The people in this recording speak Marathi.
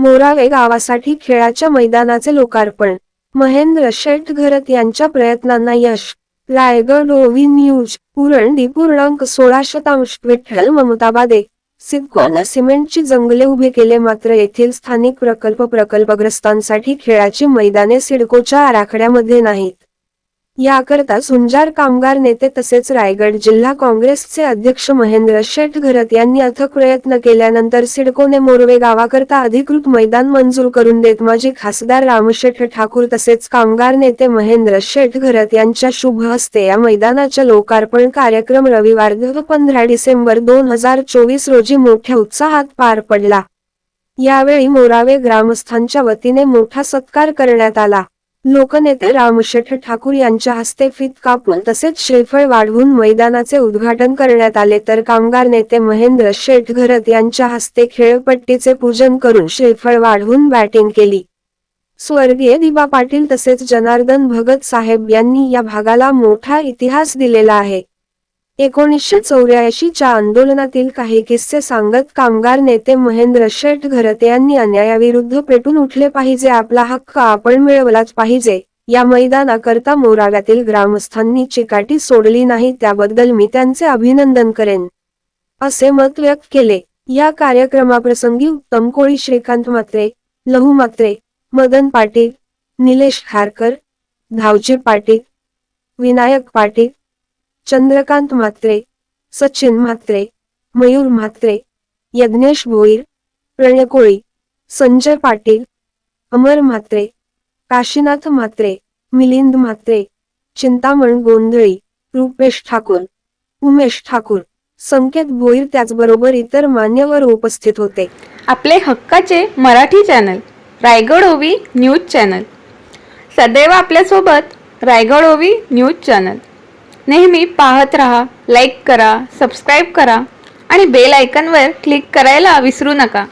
मोरावे गावासाठी खेळाच्या मैदानाचे लोकार्पण. महेंद्र शेठ घरत यांच्या प्रयत्नांना यश. रायगड ओव्ही न्यूज पुरंडी पूर्णांक सोळा शतांश विठ्ठल ममताबादे. सिडकोला सिमेंटची जंगले उभे केले मात्र येथील स्थानिक प्रकल्प प्रकल्पग्रस्तांसाठी खेळाची मैदाने सिडकोच्या आराखड्यामध्ये नाहीत. याकरता सुंजार कामगार नेते तसेच रायगड जिल्हा काँग्रेसचे अध्यक्ष महेंद्र शेठ घरत यांनी अथक प्रयत्न केल्यानंतर सिडकोने मोरवे गावाकरता अधिकृत मैदान मंजूर करून देत माजी खासदार रामशेठ ठाकूर तसेच कामगार नेते महेंद्र शेठ घरत यांच्या शुभ हस्ते या मैदानाच्या लोकार्पण कार्यक्रम रविवार पंधरा डिसेंबर दोन हजार चोवीस रोजी मोठ्या उत्साहात पार पडला. यावेळी मोरावे ग्रामस्थांच्या वतीने मोठा सत्कार करण्यात आला. लोकनेते रामशेठ ठाकूर यांच्या हस्ते फीत कापून तसेच श्रीफळ वाढवून मैदानाचे उद्घाटन करण्यात आले तर कामगार नेते महेंद्र शेठ घरत यांच्या हस्ते खेळपट्टीचे पूजन करून श्रीफळ वाढवून बॅटिंग केली. स्वर्गीय दिबा पाटील तसेच जनार्दन भगत साहेब यांनी या भागाला मोठा इतिहास दिलेला आहे. एकोणीसशे चौऱ्याऐंशीच्या आंदोलनातील काही किस्से सांगत कामगार नेते महेंद्र शेठ घरते यांनी अन्यायाविरुद्ध पेटून उठले पाहिजे आपला हक्क आपण मिळवलाच पाहिजे. या मैदानाकरता मोराव्यातील ग्रामस्थांनी चिकाटी सोडली नाही त्याबद्दल मी त्यांचे अभिनंदन करेन. असे मत व्यक्त केले. या कार्यक्रमाप्रसंगी उत्तम कोळी श्रीकांत मात्रे लहू मात्रे मदन पाटील निलेश खारकर धावजी पाटील विनायक पाटील चंद्रकांत म्हात्रे सचिन म्हात्रे मयूर म्हात्रे यज्ञेश भोईर प्रणय कोळी संजय पाटील अमर म्हात्रे काशीनाथ म्हात्रे मिलिंद म्हात्रे चिंतामण गोंधळी रुपेश ठाकूर उमेश ठाकूर. संकेत भोईर त्याचबरोबर इतर मान्यवर उपस्थित होते. आपले हक्काचे मराठी चॅनल रायगड ओवी न्यूज चॅनल. सदैव आपल्यासोबत रायगड ओवी न्यूज चॅनल. नेहमी पाहत रहा लाईक करा सबस्क्राईब करा आणि बेल आयकनवर क्लिक करायला विसरू नका.